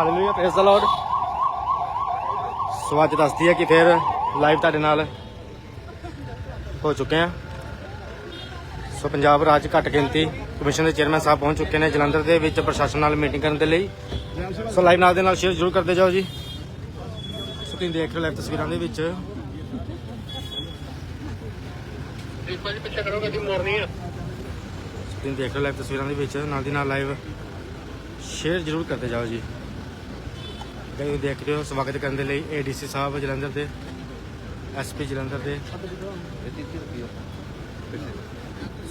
Hallelujah praise the lord so ਅੱਜ ਦੱਸਦੀ ਹੈ ਕਿ ਫਿਰ ਲਾਈਵ ਤੁਹਾਡੇ ਨਾਲ ਹੋ ਚੁੱਕੇ ਆ ਸੋ ਪੰਜਾਬ ਰਾਜ ਘੱਟ ਗਿਣਤੀ ਕਮਿਸ਼ਨ ਦੇ ਚੇਅਰਮੈਨ ਸਾਹਿਬ ਪਹੁੰਚ ਚੁੱਕੇ ਨੇ ਜਲੰਧਰ ਦੇ ਵਿੱਚ ਪ੍ਰਸ਼ਾਸਨ ਨਾਲ ਮੀਟਿੰਗ ਕਰਨ ਦੇ ਲਈ। ਸੋ ਲਾਈਵ ਨਾਲ ਦੇ ਨਾਲ ਸ਼ੇਅਰ ਜ਼ਰੂਰ ਕਰਦੇ ਜਾਓ ਜੀ। ਸੋ ਤੁਸੀਂ ਦੇਖ ਰਹੇ ਹੋ ਲਾਈਵ ਤਸਵੀਰਾਂ ਦੇ ਵਿੱਚ। ਤੁਸੀਂ ਦੇਖ ਰਹੇ ਹੋ ਲਾਈਵ ਤਸਵੀਰਾਂ ਦੇ ਵਿੱਚ, ਨਾਲ ਦੀ ਨਾਲ ਲਾਈਵ ਸ਼ੇਅਰ ਜ਼ਰੂਰ ਕਰਦੇ ਜਾਓ ਜੀ। ਤੁਸੀਂ ਦੇਖ ਰਹੇ ਹੋ, ਸਵਾਗਤ ਕਰਨ ਦੇ ਲਈ ਏਡੀਸੀ ਸਾਹਿਬ ਜਲੰਧਰ ਦੇ ਐਸਪੀ ਜਲੰਧਰ ਦੇ।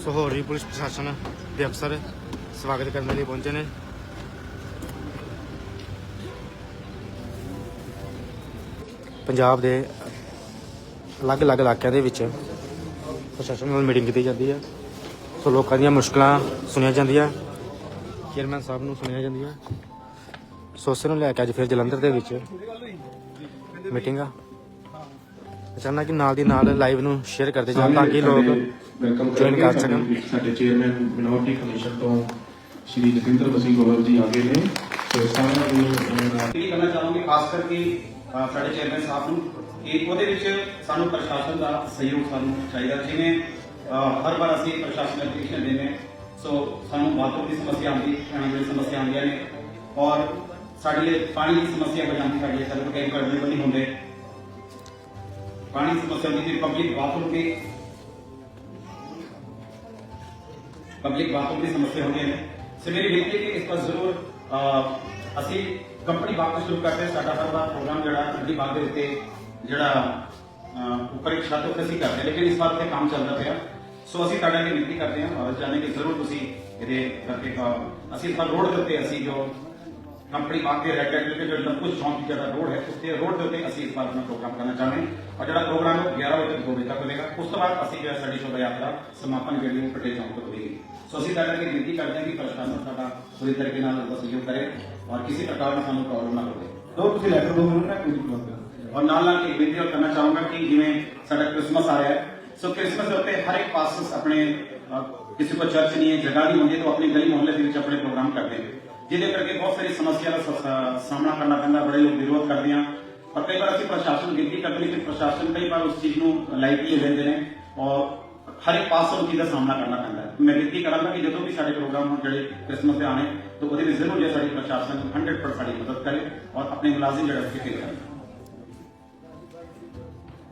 ਸੋ ਹੋਰ ਵੀ ਪੁਲਿਸ ਪ੍ਰਸ਼ਾਸਨ ਦੇ ਅਫਸਰ ਸਵਾਗਤ ਕਰਨ ਦੇ ਲਈ ਪਹੁੰਚੇ ਨੇ। ਪੰਜਾਬ ਦੇ ਅਲੱਗ-ਅਲੱਗ ਇਲਾਕਿਆਂ ਦੇ ਵਿੱਚ ਪ੍ਰਸ਼ਾਸਨ ਨਾਲ ਮੀਟਿੰਗ ਕੀਤੀ ਜਾਂਦੀ ਹੈ ਸੋ ਲੋਕਾਂ ਦੀਆਂ ਮੁਸ਼ਕਲਾਂ ਸੁਣੀਆਂ ਜਾਂਦੀਆਂ। ਚੇਅਰਮੈਨ ਸਾਹਿਬ ਨੂੰ ਸੁਣੀਆਂ ਜਾਂਦੀਆਂ। ਸੋ ਉਸੇ ਨੂੰ ਲੈ ਕੇ ਅੱਜ ਫਿਰ ਜਲੰਧਰ ਦੇ ਵਿੱਚ ਮੀਟਿੰਗ ਆ। ਚਾਹੁੰਦਾ ਕਿ ਨਾਲ ਦੀ ਨਾਲ ਲਾਈਵ ਨੂੰ ਸ਼ੇਅਰ ਕਰਦੇ ਜਾਣ ਤਾਂ ਕਿ ਲੋਕ ਵੈਲਕਮ join ਕਰ ਸਕਣ। ਸਾਡੇ- ਚੇਅਰਮੈਨ ਮਿਨੋਰਟੀ ਕਮਿਸ਼ਨ ਤੋਂ ਸ਼੍ਰੀ ਜਤਿੰਦਰ ਮਸੀਹ ਗੋਲਰ ਜੀ ਆਗੇ ਨੇ। ਸੋ ਸਾਰਿਆਂ ਨੂੰ ਕਰਨਾ ਚਾਹਾਂਗੇ? ਖਾਸ ਕਰਕੇ ਸਾਡੇ ਚੇਅਰਮੈਨ ਸਾਹਿਬ ਨੂੰ ਕਿ ਉਹਦੇ ਵਿੱਚ ਸਾਨੂੰ ਪ੍ਰਸ਼ਾਸਨ ਦਾ ਸਹਿਯੋਗ ਸਾਨੂੰ ਚਾਹੀਦਾ। ਜਿਵੇਂ ਹਰ ਵਾਰ ਅਸੀਂ ਪ੍ਰਸ਼ਾਸਨ ਨੂੰ ਐਪਲੀਕੇਸ਼ਨ ਦਿੰਦੇ ਹਾਂ। ਸੋ ਸਾਨੂੰ ਬਾਥਰੂਮ ਦੀ ਸਮੱਸਿਆ ਆਉਂਦੀ ਦੀ ਸਮੱਸਿਆ ਆਉਂਦੀਆਂ ਨੇ। ਔਰ ਸਾਡੇ ਲਈ ਪਾਣੀ ਦੀ ਸਮੱਸਿਆ ਹੋ ਸਾਡੀ ਸਾਡੇ ਕਈ ਅਵੇਲੇਬਲ ਨਹੀਂ ਹੁੰਦੇ। ਪਾਣੀ ਸਮੱਸਿਆ ਹੁੰਦੀ ਪਬਲਿਕ ਬਾਥਰੂਮ ਦੀ ਪਬਲਿਕ ਬਾਥਰੂਮ ਦੀ ਸਮੱਸਿਆ ਹੁੰਦੀ ਹੈ। ਸੋ ਮੇਰੀ ਬੇਨਤੀ ਹੈ ਕਿ ਇਸ ਪਰ ਜ਼ਰੂਰ ਅਸੀਂ ਕੰਪਨੀ ਬਾਗ ਸ਼ੁਰੂ ਕਰਦੇ ਹਾਂ। ਸਾਡਾ ਪ੍ਰੋਗਰਾਮ ਜਿਹੜਾ ਕੰਪਨੀ ਬਾਗ ਦੇ ਉੱਤੇ ਜਿਹੜਾ ਉੱਪਰ ਇੱਕ ਛੱਤ ਉੱਤੇ ਅਸੀਂ ਕਰਦੇ ਹਾਂ, ਲੇਕਿਨ ਇਸ ਵਾਰ ਤੇ ਕੰਮ ਚੱਲਦਾ ਪਿਆ। ਸੋ ਅਸੀਂ ਤੁਹਾਡੇ ਲਈ ਬੇਨਤੀ ਕਰਦੇ ਹਾਂ। ਔਰ ਚਾਹੁੰਦੇ ਕਿ ਜ਼ਰੂਰ ਤੁਸੀਂ ਇਹਦੇ ਕਰਕੇ ਅਸੀਂ ਇਸ ਵਾਰ ਰੋਡ ਦੇ ਉੱਤੇ ਅਸੀਂ ਜੋ ਕੰਪਨੀ ਬਾਗ ਦੇ ਰੈਡ ਰੈਡ ਜਿਹੜਾ ਲੰਕੁਸ਼ ਚੌਂਕ ਜਿਹੜਾ ਰੋਡ ਹੈ ਉੱਤੇ ਰੋਡ ਦੇ ਉੱਤੇ ਅਸੀਂ ਇਸ ਵਾਰ ਆਪਣਾ ਪ੍ਰੋਗਰਾਮ ਕਰਨਾ ਚਾਹੁੰਦੇ ਹਾਂ ਔਰ ਜਿਹੜਾ ਪ੍ਰੋਗਰਾਮ ਹੈ ਉਹ 11 ਵਜੇ ਤੋਂ 2 ਵਜੇ ਤੱਕ ਹੋਵੇਗਾ ਉਸ ਤੋਂ ਬਾਅਦ ਅਸੀਂ ਜਿਹੜਾ ਸਾਡੀ ਸ਼ੋਭਾ ਯਾਤਰਾ ਸਮਾਪਨ ਜਿਹੜੀ ਉਹ ਪਟੇਲ ਚੌਂਕ ਤੋਂ ਹੋਵੇਗੀ ਸੋ ਅਸੀਂ ਤੁਹਾਡੇ ਅੱਗੇ ਬੇਨਤੀ ਕਰਦੇ ਹਾਂ ਕਿ ਪ੍ਰਸ਼ਾਸਨ ਸਾਡਾ ਪੂਰੀ ਤਰੀਕੇ ਨਾਲ ਉਹਦਾ ਸਹਿਯੋਗ ਕਰੇ ਔਰ ਕਿਸੇ ਪ੍ਰਕਾਰ ਦੀ ਸਾਨੂੰ ਪ੍ਰੋਬਲਮ ਨਾ ਹੋਵੇ ਦੋ ਤੁਸੀਂ ਲੈਟਰ ਦੋ ਮੈਨੂੰ ਨਾ ਕੋਈ ਪ੍ਰੋਬਲਮ ਔਰ ਨਾਲ ਨਾਲ ਇੱਕ ਬੇਨਤੀ ਹੋਰ ਕਰਨਾ ਚਾਹੂੰਗਾ ਕਿ ਜਿਵੇਂ ਸਾਡਾ ਕ੍ਰਿਸਮਸ ਆ ਰਿਹਾ ਹੈ ਸੋ ਕ੍ਰਿਸਮਸ ਦੇ ਉੱਤੇ ਹਰ ਇੱਕ ਪਾਸ ਆਪਣੇ ਅਹ, ਕਿਸੇ ਕੋ ਚਰਚ ਨਹੀਂ ਹੈ ਜਗ੍ਹਾ ਨਹੀਂ ਹੁੰਦੀ ਤਾਂ ਆਪਣੀ ਗਲੀ ਮੁਹੱਲੇ ਦੇ ਵਿੱਚ ਆਪਣੇ ਪ੍ਰੋਗਰਾਮ ਕਰਦੇ ਨੇ ਜਿਹਦੇ ਕਰਕੇ ਬਹੁਤ ਸਾਰੀ ਸਮੱਸਿਆ ਦਾ ਸਾਹਮਣਾ ਕਰਨਾ ਪੈਂਦਾ, ਬੜੇ ਲੋਕ ਵਿਰੋਧ ਕਰਦੇ ਆ। ਪਰ ਕਈ ਵਾਰ ਅਸੀਂ ਪ੍ਰਸ਼ਾਸਨ ਨੂੰ ਕਰਦੇ ਕਿ ਪ੍ਰਸ਼ਾਸਨ ਕਈ ਵਾਰ ਉਸ ਚੀਜ਼ ਨੂੰ ਲਾਈਟਲੀ ਲੈਂਦੇ ਨੇ ਔਰ ਹਰ ਇੱਕ ਪਾਸੋਂ ਚੀਜ਼ ਦਾ ਸਾਹਮਣਾ ਕਰਨਾ ਪੈਂਦਾ ਮੈਂ ਬੇਨਤੀ ਕਰਾਂਗਾ ਕਿ ਜਦੋਂ ਵੀ ਸਾਡੇ ਪ੍ਰੋਗਰਾਮ ਹੋਣ ਜਿਹੜੇ ਕ੍ਰਿਸਮਸ ਦੇ ਆਣੇ ਤਾਂ ਉਹਦੇ ਵਿੱਚ ਜ਼ਰੂਰ ਜੇ ਸਾਡੀ ਪ੍ਰਸ਼ਾਸਨ 100% ਸਾਡੀ ਮਦਦ ਕਰੇ ਔਰ ਆਪਣੇ ਮੁਲਾਜ਼ਮ ਜਿਹੜਾ ਫਿਕਰ ਕਰੇ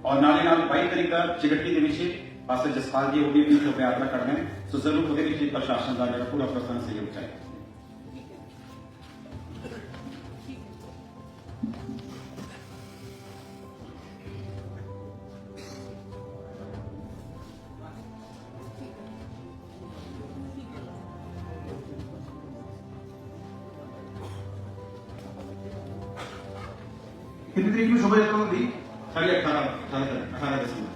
ਔਰ ਨਾਲੇ ਨਾਲ 22 ਤਰੀਕ ਦਾ ਚਿਗੱਟੀ ਦੇ ਵਿੱਚ ਪਾਸੇ ਜਸਪਾਲ ਜੀ ਉਹ ਵੀ ਆਪਣੀ ਯਾਤਰਾ ਕਰਦੇ ਨੇ, ਸੋ ਜ਼ਰੂਰ ਉਹਦੇ ਵਿੱਚ ਪ੍ਰਸ਼ਾਸਨ ਦਾ ਜਿਹੜਾ ਪੂਰਾ ਪ੍ਰਸ਼ਾਸਨ ਸਹਿਯੋਗ ਚਾਹੀਦਾ। ਕਿੰਨੀ ਤਰੀਕ ਨੂੰ ਸ਼ੋਭਾ ਯਾਤਰਾ ਹੁੰਦੀ? ਸਾਢੇ 18 18 18 ਦਸੰਬਰ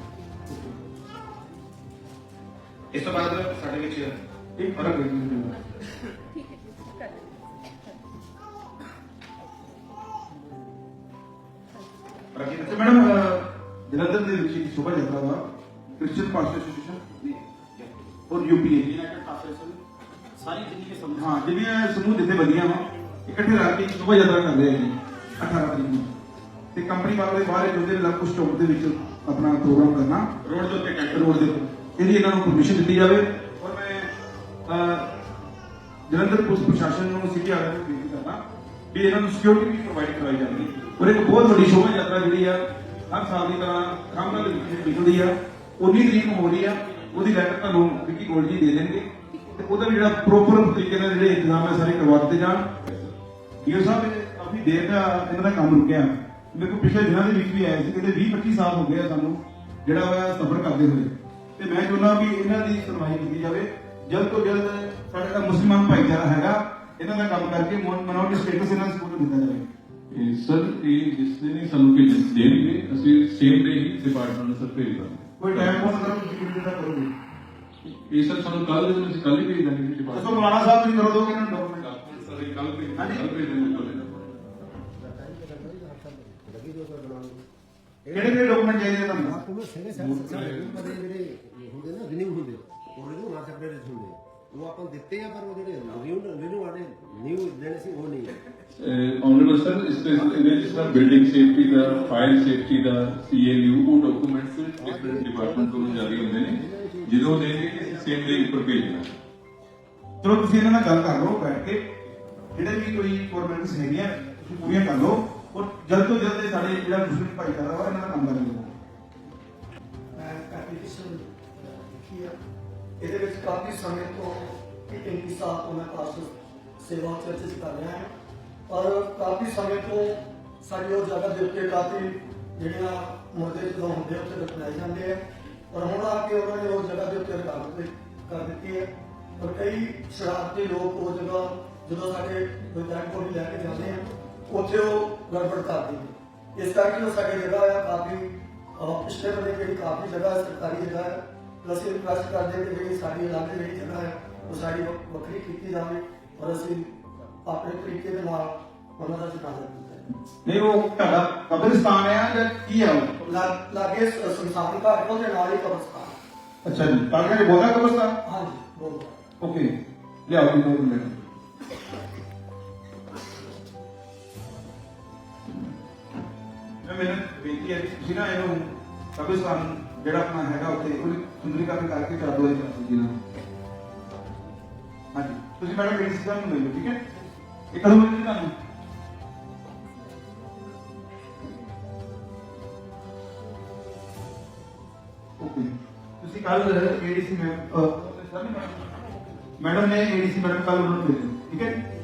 ਇਸ ਤੋਂ ਬਾਅਦ ਸਾਡੇ ਵਿੱਚ ਇੱਕ ਫ਼ਰਕ ਹੈ। ਪ੍ਰਗਟ ਤੇ ਮੈਡਮ ਜਲੰਧਰ ਦੇ ਵਿੱਚ ਸ਼ੋਭਾ ਯਾਤਰਾ ਦਾ ਕ੍ਰਿਸਚੀਅਨ ਪਾਸਟਰ ਐਸੋਸੀਏਸ਼ਨ ਔਰ ਯੂਪੀਏ ਯੂਨਾਈਟਿਡ ਫਾਸਟੇਸ਼ਨ ਸਾਰੀ ਜ਼ਿੰਦਗੀ ਸਮਝ ਹਾਂ ਜਿਹੜੀਆਂ ਸਮੂਹ ਜਿੱਥੇ ਵਧੀਆਂ ਵਾ ਇਕੱਠੇ ਰਲ ਕੇ ਸ਼ੋਭਾ ਯਾਤਰਾ ਕਰਦੇ ਆ ਜੀ 18 ਤਰੀਕ ਨੂੰ। ਤੇ ਕੰਪਨੀ ਵਾਲੇ ਦੇ ਬਾਹਰ ਜੁਦੇ ਲੰਕੁਸ਼ ਚੌਕ ਦੇ ਵਿੱਚ ਆਪਣਾ ਪ੍ਰੋਗਰਾਮ ਕਰਨਾ। ਰੋਡ ਦੇ ਉੱਤੇ ਟੈਂਟ ਰੋਡ ਦੇ ਉੱਤੇ। ਇਹਦੀ ਇਹਨਾਂ ਨੂੰ ਪਰਮਿਸ਼ਨ ਦਿੱਤੀ ਜਾਵੇ। ਔਰ ਮੈਂ ਜਲੰਧਰ ਪੁਲਿਸ ਪ੍ਰਸ਼ਾਸਨ ਨੂੰ ਸਿਟੀ ਵਾਲਿਆਂ ਨੂੰ ਬੇਨਤੀ ਕਰਨਾ ਵੀ ਇਹਨਾਂ ਨੂੰ ਸਿਕਿਉਰਿਟੀ ਵੀ ਪ੍ਰੋਵਾਈਡ ਕਰਵਾਈ ਜਾਵੇ। ਔਰ ਇੱਕ ਬਹੁਤ ਵੱਡੀ ਸ਼ੋਭਾ ਯਾਤਰਾ ਜਿਹੜੀ ਆ ਹਰ ਸਾਲ ਦੀ ਤਰ੍ਹਾਂ ਖਾਮਗੜ ਦੇ ਵਿੱਚ ਨਿਕਲਦੀ ਆ। 19 ਤਰੀਕ ਨੂੰ ਹੋ ਰਹੀ ਆ। ਉਹਦੀ ਲੈਟਰ ਤੁਹਾਨੂੰ ਵਿੱਕੀ ਗੋਲਡ ਜੀ ਦੇ ਦੇਣਗੇ। ਤੇ ਉਹਦਾ ਵੀ ਜਿਹੜਾ ਪ੍ਰੋਪਰ ਤਰੀਕੇ ਨਾਲ ਜਿਹੜੇ ਇੰਤਜ਼ਾਮ ਹੈ ਸਾਰੇ ਕਰਵਾ ਦਿੱਤੇ ਜਾਣ। ਡੀਓ ਸਾਹਿਬ ਇਹ ਕਾਫੀ ਦੇਰ ਦਾ ਇਹਨਾਂ ਦਾ ਕੰਮ ਰੁਕਿਆ। ਮੇਰੇ ਕੋਲ ਪਿਛਲੇ ਦਿਨਾਂ ਦੇ ਵਿੱਚ ਵੀ ਆਏ ਸੀ। ਕਹਿੰਦੇ 20 25 ਸਾਲ ਹੋ ਗਏ ਆ ਸਾਨੂੰ ਜਿਹੜਾ ਵਾ ਸਫਰ ਕਰਦੇ ਹੋਏ। ਤੇ ਮੈਂ ਚਾਹੁੰਦਾ ਵੀ ਇਹਨਾਂ ਦੀ ਸੁਣਵਾਈ ਕੀਤੀ ਜਾਵੇ। ਜਲਦ ਤੋਂ ਜਲਦ ਸਾਡਾ ਜਿਹੜਾ ਮੁਸਲਮਾਨ ਭਾਈਚਾਰਾ ਹੈਗਾ ਇਹਨਾਂ ਦਾ ਕੰਮ ਕਰਕੇ ਮਨੋਰਟੀ ਸਟੇਟਸ ਇਹਨਾਂ ਸਪੋਰਟ ਦਿੱਤਾ ਜਾਵੇ। ਇਹ ਸਰ ਇਹ ਜਿਸ ਦਿਨ ਹੀ ਸਾਨੂੰ ਭੇਜ ਦੇਣਗੇ ਅਸੀਂ ਸੇਮ ਡੇ ਹੀ ਡਿਪਾਰਟਮੈਂਟ ਨੂੰ ਸਰ ਭੇਜ ਦਾਂਗੇ। ਕੋਈ ਟਾਈਮ ਬਹੁਤ ਅਗਰ ਤੁਸੀਂ ਕਿਹੜੇ ਦਾ ਕਰੋਗੇ? ਇਹ ਸਰ ਸਾਨੂੰ ਕੱਲ ਦੇ ਦਿਨ ਅਸੀਂ ਕੱਲ ਹੀ ਭੇਜ ਦਾਂਗੇ ਡਿਪਾਰਟਮੈਂਟ ਮੌਲਾਨਾ ਸਾਹਿਬ ਤੁਸੀਂ ਕਰੋ ਦੋਗੇ ਇਹਨਾਂ ਨੂੰ document? ਸਰ ਇਹ ਕੱਲ ਭੇਜ। ਕੱਲ ਭੇਜ ਦਾਂਗੇ ਕਿਹੜੇ ਕਿਹੜੇ ਡਾਕੂਮੈਂਟ ਚਾਹੀਦੇ ਤੁਹਾਨੂੰ? ਡਾਕੂਮੈਂਟ ਹੈਗੇ ਸਾਰੇ ਸਾਰੇ ਬੜੇ ਜਿਹੜੇ ਹੁੰਦੇ ਨਾ ਰਿਨਿਊ ਹੁੰਦੇ ਉਹਦੇ ਨੂੰ ਮਾਰ ਸਕਦੇ ਹੁੰਦੇ। ਉਹ ਆਪਾਂ ਦਿੱਤੇ ਆ ਪਰ ਉਹ ਜਿਹੜੇ ਰਿਵਿਊ ਰਿਵਿਊ ਵਾਲੇ ਨਿਊ ਜਿਹੜੇ ਸੀ ਉਹ ਨਹੀਂ। ਆਨਰੇਬਲ ਸਰ ਇਸ ਤੇ ਇਹਦੇ ਜਿਸ ਤਰ੍ਹਾਂ ਬਿਲਡਿੰਗ ਸੇਫਟੀ ਦਾ ਫਾਇਰ ਸੇਫਟੀ ਦਾ ਸੀਐਲਯੂ ਉਹ ਡਾਕੂਮੈਂਟਸ ਡਿਫਰੈਂਟ ਡਿਪਾਰਟਮੈਂਟ ਤੋਂ ਜਾਰੀ ਹੁੰਦੇ ਨੇ ਜਦੋਂ ਦੇਣਗੇ ਕਿ ਸੇਮ ਡੇ ਉੱਪਰ ਭੇਜਣਾ। ਚਲੋ ਤੁਸੀਂ ਇਹਨਾਂ ਨਾਲ ਗੱਲ ਕਰ ਲਓ ਬੈਠ ਕੇ। ਜਿਹੜੇ ਵੀ ਕੋਈ ਰਿਕੁਆਇਰਮੈਂਟਸ ਹੈਗੀਆਂ ਤੁਸੀਂ ਪੂਰੀਆਂ ਕਰ ਲਓ। ਔਰ ਜਲਦ ਤੋਂ ਜਲਦ ਸਾਡੇ ਜਿਹੜਾ ਮੁਸਲਿਮ ਭਾਈਚਾਰਾ ਵਾ ਇਹਨਾਂ ਦਾ ਕੰਮ ਕਰ ਲਓ ਐਪਲੀਕੇਸ਼ਨ ਲਿਖੀ ਹੈ ਇਹਦੇ ਵਿੱਚ ਕਾਫੀ ਸਮੇਂ ਤੋਂ ਇੱਕ ਇੰਨੀ ਸਾਲ ਤੋਂ ਮੈਂ ਪਾਸਟਰ ਸੇਵਾ ਚਰਚ 'ਚ ਕਰ ਰਿਹਾ ਹਾਂ। ਪਰ ਕਾਫੀ ਸਮੇਂ ਤੋਂ ਸਾਡੀ ਉਹ ਜਗ੍ਹਾ ਦੇ ਉੱਤੇ ਕਾਫੀ ਜਿਹੜੀਆਂ ਮੁਰਦੇ ਜਦੋਂ ਹੁੰਦੇ ਆ, ਉੱਥੇ ਦਫਨਾਏ ਜਾਂਦੇ ਆ। ਪਰ ਹੁਣ ਆ ਕੇ ਉਹਨਾਂ ਨੇ ਉਹ ਜਗ੍ਹਾ ਦੇ ਉੱਤੇ ਰਕਾਵਟ ਕਰ ਦਿੱਤੀ ਹੈ ਪਰ ਕਈ ਸ਼ਰਾਰਤੀ ਲੋਕ ਉਹ ਜਗ੍ਹਾ ਜਦੋਂ ਸਾਡੇ ਕੋਈ ਡੈਡ ਬੋਡੀ ਲੈ ਕੇ ਜਾਂਦੇ ਆ ਉੱਥੇ ਉਹ ਗੜਬੜ ਕਰਦੇ ਨੇ ਇਸ ਕਰਕੇ ਉਹ ਸਾਡੀ ਜਗ੍ਹਾ ਆ ਕਾਫੀ ਅਹ ਪਿਛਲੇ ਬੰਦੇ ਜਿਹੜੀ ਕਾਫੀ ਜਗ੍ਹਾ ਹੈ, ਸਰਕਾਰੀ ਜਗ੍ਹਾ ਹੈ ਤਾਂ ਅਸੀਂ ਰਿਕਵੈਸਟ ਕਰਦੇ ਹਾਂ ਕਿ ਜਿਹੜੀ ਸਾਡੀ ਇਲਾਕੇ ਦੀ ਜਿਹੜੀ ਜਗ੍ਹਾ ਹੈ ਉਹ ਸਾਡੀ ਵੱਖ- ਵੱਖਰੀ ਕੀਤੀ ਜਾਵੇ ਔਰ ਅਸੀਂ ਆਪਣੇ ਤਰੀਕੇ ਦੇ ਨਾਲ ਉਹਨਾਂ ਦਾ ਜਨਾਜ਼ਾ ਕੀਤਾ ਹੈ। ਨਹੀਂ ਉਹ ਤੁਹਾਡਾ ਕਬਰਸਤਾਨ ਹੈ ਜਾਂ ਕੀ ਹੈ ਉਹ? ਲਾ- ਲਾਗੇ ਸ- ਸੰਸਾਰੀ ਘਾਟ ਉਹਦੇ ਨਾਲ ਹੀ ਕਬਰਸਤਾਨ ਹੈ। ਅੱਛਾ ਜੀ ਤਾਂ ਕਿ ਬੋਲਾ ਕਬਰਸਤਾਨ? ਹਾਂਜੀ ਬੋਲੋ ਓਕੇ ਲਿਆਓ ਜੀ ਦੋ ਮਿੰਟ। ਬੇਨਤੀ ਹੈ ਤੁਸੀਂ ਨਾ ਇਹਨੂੰ ਕਬਰਸਤਾਨ ਜਿਹੜਾ ਆਪਣਾ ਹੈਗਾ ਉੱਥੇ ਉਹਦੀ ਸੁੰਦਰੀਕਰਨ ਕਰਕੇ ਕਰ ਦਿਓ ਇਹ ਜੀ ਨਾਲ ਹਾਂਜੀ, ਤੁਸੀਂ ਮੈਡਮ ਮੇਰੀ ਸਿਸਟਮ ਨੂੰ ਲੈ ਠੀਕ ਹੈ? ਇਹ ਕਦੋਂ ਮਿਲਣੀ ਤੁਹਾਨੂੰ? ਓਕੇ। ਤੁਸੀਂ ਕੱਲ ਏਡੀਸੀ ਮੈਮ ਮੈਡਮ ਨੇ ਏਡੀਸੀ ਮੈਡਮ ਕੱਲ ਉਹਨਾਂ ਨੂੰ ਭੇਜੋ ਠੀਕ ਹੈ?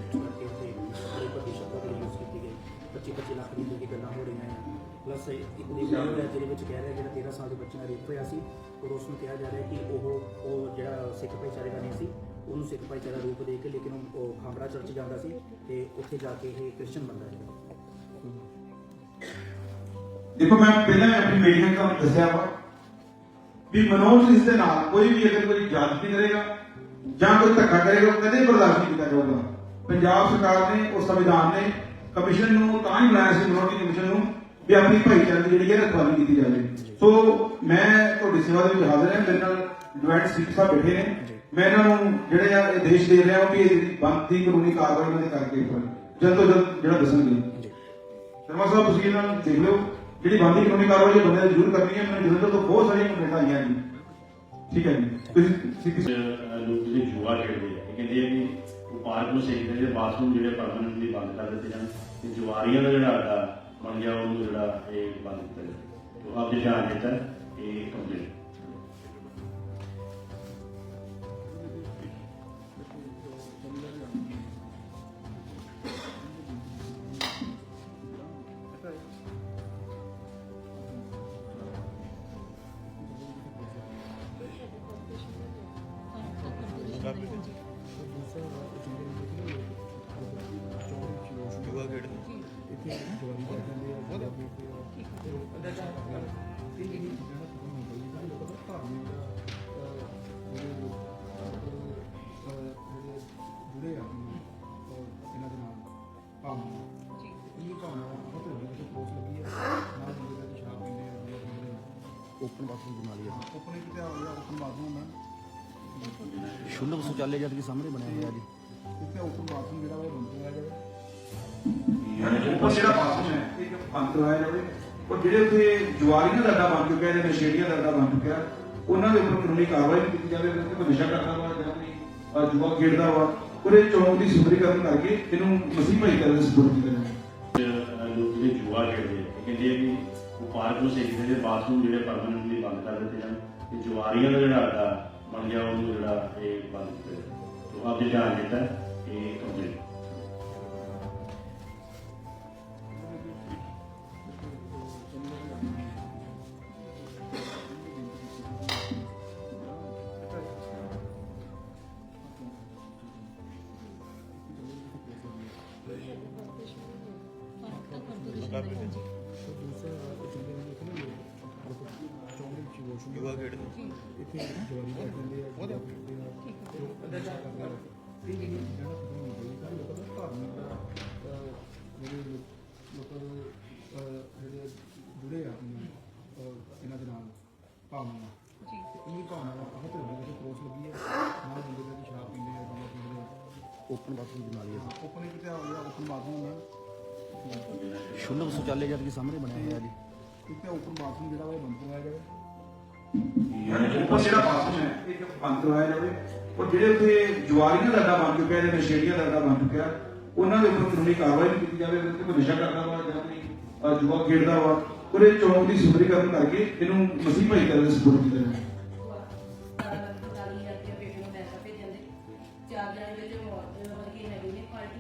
ਪੱਚੀ ਪੱਚੀ ਲੱਖ ਦੀ ਗੱਲਾਂ ਹੋ ਰਹੀਆਂ ਹੈ ਪਲੱਸ ਇੱਕ ਦੀ ਵੀਡੀਓ ਹੈ ਜਿਹਦੇ ਵਿੱਚ ਕਹਿ ਰਿਹਾ ਜਿਹੜਾ 13 ਸਾਲ ਦੇ ਬੱਚੇ ਨਾਲ ਰੇਪ ਹੋਇਆ ਸੀ ਔਰ ਉਸ ਨੂੰ ਕਿਹਾ ਜਾ ਰਿਹਾ ਕਿ ਉਹ ਉਹ ਜਿਹੜਾ ਸਿੱਖ ਭਾਈਚਾਰੇ ਦਾ ਨਹੀਂ ਸੀ, ਉਹਨੂੰ ਸਿੱਖ ਭਾਈਚਾਰਾ ਰੂਪ ਦੇ ਕੇ ਲੇਕਿਨ ਉਹ- ਖਾਂਬੜਾ ਚਰਚ ਜਾਂਦਾ ਸੀ ਤੇ ਉੱਥੇ ਜਾ ਕੇ ਇਹ ਕ੍ਰਿਸਚੀਅਨ ਬੰਦਾ ਹੈ। ਦੇਖੋ, ਮੈਂ ਪਹਿਲਾਂ ਹੀ ਆਪਣੀ ਮੀਟਿੰਗ ਤੋਂ ਦੱਸਿਆ ਵਾ ਵੀ ਮਨੋਜ ਇਸ ਦੇ ਨਾਲ ਕੋਈ ਵੀ ਅਗਰ ਕੋਈ ਜਾਤੀ ਕਰੇਗਾ ਜਾਂ ਕੋਈ ਧੱਕਾ ਕਰੇਗਾ, ਉਹ ਕਦੇ ਬਰਦਾਸ਼ਤ ਨਹੀਂ ਕੀਤਾ ਜਾਊਗਾ। ਪੰਜਾਬ ਸਰਕਾਰ ਨੇ, ਉਹ ਸੰਵਿਧਾਨ ਨੇ ਕਮਿਸ਼ਨ ਨੂੰ ਤਾਂ ਹੀ ਬਣਾਇਆ ਸੀ ਮਨੋਰਟੀ ਕਮਿਸ਼ਨ ਨੂੰ ਵੀ ਆਪਣੀ ਭਾਈਚਾਰੇ ਦੀ ਜਿਹੜੀ ਹੈ ਰਖਵਾਲੀ ਕੀਤੀ ਜਾਵੇ। ਸੋ ਮੈਂ ਤੁਹਾਡੀ ਸੇਵਾ ਦੇ ਵਿੱਚ ਹਾਜ਼ਰ ਹਾਂ। ਮੇਰੇ ਨਾਲ ਡਿਵਾਈਡ ਸਿੱਖ ਸਾਹਿਬ ਬੈਠੇ ਨੇ। ਮੈਂ ਇਹਨਾਂ ਨੂੰ ਜਿਹੜੇ ਆ ਇਹ ਦੇਸ਼ ਦੇ ਰਿਹਾ ਵੀ ਇਹ ਬੰਦੀ ਕਾਨੂੰਨੀ ਕਾਰਵਾਈ ਉਹਨਾਂ ਦੇ ਕਰਕੇ ਜਲਦ ਤੋਂ ਜਲਦ ਜਿਹੜਾ ਦੱਸਣਗੇ। ਸ਼ਰਮਾ ਸਾਹਿਬ, ਤੁਸੀਂ ਇਹਨਾਂ ਨੂੰ ਦੇਖ ਲਿਓ। ਜਿਹੜੀ ਬੰਦੀ ਕਾਨੂੰਨੀ ਕਾਰਵਾਈ ਇਹ ਬੰਦੇ ਨੇ ਜ਼ਰੂਰ ਕਰਨੀ ਹੈ, ਮੈਨੂੰ ਜਲੰਧਰ ਤੋਂ ਬਹੁਤ ਸਾਰੀਆਂ ਕੰਪਲੇਂਟਾਂ ਆਈਆਂ ਜੀ ਠੀਕ ਹੈ ਜੀ। ਤੁਸੀਂ ਸਿੱਧੀ ਲੋਕ ਜਿਹੜੇ ਜੂਆ ਖੇਡਦੇ ਆ ਇਹ ਕਹਿੰਦੇ ਆ ਕਿ ਉਹ ਪਾਰਕ ਨੂੰ ਸਹੀ ਕਰਦੇ ਬਾਥਰੂਮ ਜਿਹੜੇ ਪਰਮਾਨੈਂਟਲੀ ਬੰਦ ਕਰ ਦਿੱਤੇ ਜਾਣ। ਤੇ ਜੁਆਰੀਆਂ ਦਾ ਜਿਹੜਾ ਅੱਡਾ ਬਣ ਗਿਆ, ਉਹਨੂੰ ਜਿਹੜਾ ਇਹ ਬੰਦ ਕੀਤਾ ਜਾਵੇ ਤੋ ਆਪ ਦੇ ਧਿਆਨ ਦਿੱਤਾ ਇਹ ਕੰਪਲੀਟ ਜਿਹੜਾ ਵਾ ਬੰਦ ਜਾਵੇ। ਉਹ ਜਿਹੜਾ ਹੈ ਬੰਦ ਜਾਵੇ। ਜਿਹੜੇ ਦਾ ਅੱਡਾ ਬਣ ਚੁੱਕਿਆ ਜਾਂ ਨਸ਼ੇੜੀਆਂ ਦਾ ਅੱਡਾ ਬਣ ਚੁੱਕਿਆ ਉਹਨਾਂ ਦੇ ਉੱਪਰ ਕਾਨੂੰਨੀ ਕਾਰਵਾਈ ਨਹੀਂ ਕੀਤੀ ਜਾਵੇ ਕਿਉਂਕਿ ਕੋਈ ਨਸ਼ਾ ਕਰਦਾ ਵਾ ਜਾਂ ਕੋਈ ਜੁਆ ਖੇਡਦਾ ਵਾ। ਉਹਦੇ ਚੌਂਕ ਦੀ ਸੁੰਦਰੀਕਰਨ ਕਰਕੇ ਇਹਨੂੰ ਮਸੀਹ ਭਾਈ ਕਰਨ ਦੀ ਸਪੋਰਟ ਕੀਤੀ ਜਾਵੇ ਲੋਕ ਜਿਹੜੇ ਜੂਆ ਖੇਡਦੇ ਆ ਇਹ ਕਹਿੰਦੇ ਆ ਕਿ ਉਹ ਪਾਰਕ ਨੂੰ ਸਹੀ ਕਰਦੇ ਬਾਥਰੂਮ ਜਿਹੜੇ ਪਰਮਾਨੈਂਟਲੀ ਬੰਦ ਕਰ ਦਿੱਤੇ ਜਾਣ, ਤੇ ਜੁਆਰੀਆਂ ਦਾ ਜਿਹੜਾ ਅੱਡਾ ਬਣ ਗਿਆ, ਉਹਨੂੰ ਜਿਹੜਾ ਇਹ ਬੰਦ ਕੀਤਾ ਜਾਵੇ। ਤੋ ਆਪ ਦੇ ਧਿਆਨ ਦਿੱਤਾ, ਇਹ ਕੰਪਲੀਟ। ਜੀ। ਇਹ ਭਾਵਨਾ ਬਹੁਤ ਵੱਡੀ ਜਿਹੀ ਪੋਸਟ ਲੱਗੀ ਹੈ ਨਾਲ ਬੰਦੇ ਦੀ ਸ਼ਾਪ ਪੀਂਦੇ ਓਪਨ ਬਾਥਰੂਮ ਦੀ ਨਾਲੀ ਹੈ ਓਪਨ ਇੱਕ ਤੇ ਆ ਗਿਆ ਓਪਨ ਬਾਥਰੂਮ ਹੁੰਦਾ ਸ਼ੁਲਭ ਸ਼ੌਚਾਲय ਜਦ ਕਿ ਸਾਹਮਣੇ ਬਣਿਆ ਹੋਇਆ ਜੀ। ਤੇ ਓਪਨ ਬਾਥਰੂਮ ਜਿਹੜਾ ਇਹ ਬੰਦ ਕਰਵਾਇਆ ਜਾਵੇ। ਉੱਪਰ ਜਿਹੜਾ ਬਾਥਰੂਮ ਹੈ ਇਹ ਬੰਦ ਕਰਵਾਇਆ ਜਾਵੇ ਔਰ ਜਿਹੜੇ ਉੱਥੇ ਜੁਆਰੀਆਂ ਦਾ ਅੱਡਾ ਬਣ ਚੁੱਕਿਆ ਜਾਂ ਨਸ਼ੇੜੀਆਂ ਦਾ ਅੱਡਾ ਬਣ ਚੁੱਕਿਆ ਉਹਨਾਂ ਦੇ ਉੱਪਰ ਕਾਨੂੰਨੀ ਕਾਰਵਾਈ ਵੀ ਕੀਤੀ ਜਾਵੇ ਅਗਰ ਕੋਈ ਨਸ਼ਾ ਕਰਦਾ ਵਾ ਜਾਂ ਕੋਈ ਜੂਆ ਖੇਡਦਾ ਵਾ। ਉਹਦੇ ਚੌਂਕ ਦੀ ਸੁੰਦਰੀਕਰਨ ਕਰਕੇ ਇਹਨੂੰ ਮਸੀਹ ਭਾਈਚਾਰੇ ਦੇ ਸਪੋਰਟ ਕੀਤਾ ਜਾਵੇ ਚਾਲੀ ਹਜ਼ਾਰ ਰੁਪਇਆ ਬੇਟੇ ਨੂੰ ਪੈਸਾ ਭੇਜਣ ਦੇ ਚਾਰ ਦਿਨਾਂ ਦੇ ਵਿੱਚ ਮਤਲਬ ਕਿ ਹੈਗੀ ਨੇ ਪਾਰਟੀ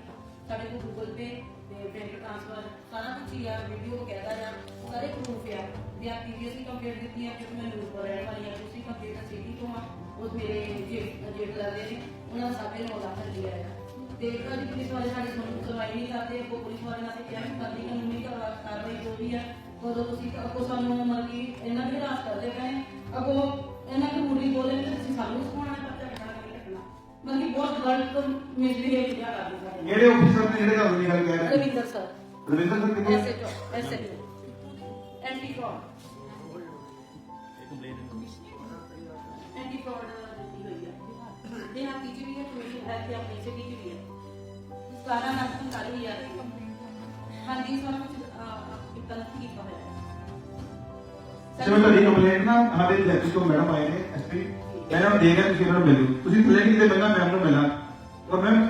ਸਾਡੇ ਕੋਲ ਗੂਗਲ ਪੇ ਤੇ ਬੈਂਕ ਟ੍ਰਾਂਸਫਰ ਸਾਰਾ ਕੁਝ ਹੀ। ਆ ਵੀਡੀਓ ਵਗੈਰਾ ਜਾਂ ਸਾਰੇ ਪ੍ਰੂਫ ਆ ਤੇ ਆ ਪੀਵੀਐਸਸੀ ਕੰਪਲੀਟ ਦਿੱਤੀ ਆ ਕਿ ਮੈਂ ਨੂਰਪੁਰ ਰਹਿਣ ਵਾਲੀ ਆ ਤੁਸੀਂ ਕੰਪਲੀਟ ਸਿਟੀ ਤੋਂ ਆ ਉਹ ਮੇਰੇ ਜੇਠ ਜੇਠ ਲੱਗਦੇ ਨੇ ਉਹਨਾਂ ਦਾ ਸਾਡੇ ਨੂੰ ਲੱਖ ਰੁਪਇਆ ਆ ਤੇ ਕਦੀ ਪੁਲਿਸ ਵਾਲੇ ਸਾਡੀ ਸੁਣ ਸੁਣਵਾਈ ਨਹੀਂ ਕਰਦੇ ਉਹ ਪੁਲਿਸ ਵਾਲੇ ਨਾਲ ਕਿਹਾ ਕਿ ਕਰਦੀ ਕਾਨੂੰਨੀ ਕਾਰਵਾ- ਕਾਰਵਾਈ ਜੋ ਵੀ ਆ ਉਦੋਂ ਤੁਸੀਂ ਅੱਗੋਂ ਸਾਨੂੰ ਮਤਲਬ ਕਿ ਇਹਨਾਂ ਦੇ ਹਰਾਸ ਕਰਦੇ ਪਏ ਅੱਗੋਂ ਇਹਨਾਂ ਨੂੰ ਰੂੜੀ ਬੋਲੇ ਕਿ ਤੁਸੀਂ ਸਾਨੂੰ ਸੁਣਾਉਣਾ ਪਰਚਾ ਕੱਟਣਾ ਨਹੀਂ ਕੱਟਣਾ ਮਤਲਬ ਕਿ ਬਹੁਤ ਗਲਤ ਮਿਸਬਿਹੇਵ ਜਿਹਾ ਕਰਦੇ ਸਾਡੇ ਨਾਲ। ਜਿਹੜੇ ਆਫੀਸਰ ਨੇ ਜਿਹੜੇ ਗੱਲ ਦੀ ਗੱਲ ਕਹਿ ਰਹੇ? ਰਵਿੰਦਰ ਸਰ। ਰਵਿੰਦਰ ਸਰ ਕਿਹਦੇ SHO SHO anti fraud. Anti fraud ਦਿੱਤੀ ਹੋਈ ਹੈ। ਤੇ ਹਾਕੀ ਚ ਵੀ ਹੈ ਚੋਰੀ ਹੈ ਤੇ ਆਪਣੇ ਚ ਵੀ ਵੀ ਹੈ ਸਾਰਾ ਨਾਮ ਕਰ ਹੀ ਆ ਹਾਂਜੀ ਸਾਰਾ ਕੁਝ ਇਦਾਂ ਕੀਤਾ ਹੋਇਆ ਹੈ ਜਿਵੇਂ ਤੁਹਾਡੀ ਕੰਪਲੇਂਟ ਨਾ ਸਾਡੇ ਜੱਜ ਤੋਂ ਮੈਡਮ ਆਏ ਨੇ ਐਸਪੀ ਮੈਂ ਇਹਨਾਂ ਨੂੰ ਦੇ ਰਿਹਾ ਤੁਸੀਂ ਇਹਨਾਂ ਨੂੰ ਮਿਲੋ ਤੁਸੀਂ ਥੱਲੇ ਕਿਤੇ ਪਹਿਲਾਂ ਮੈਮ ਨੂੰ ਮਿਲਣਾ ਔਰ ਮੈਮ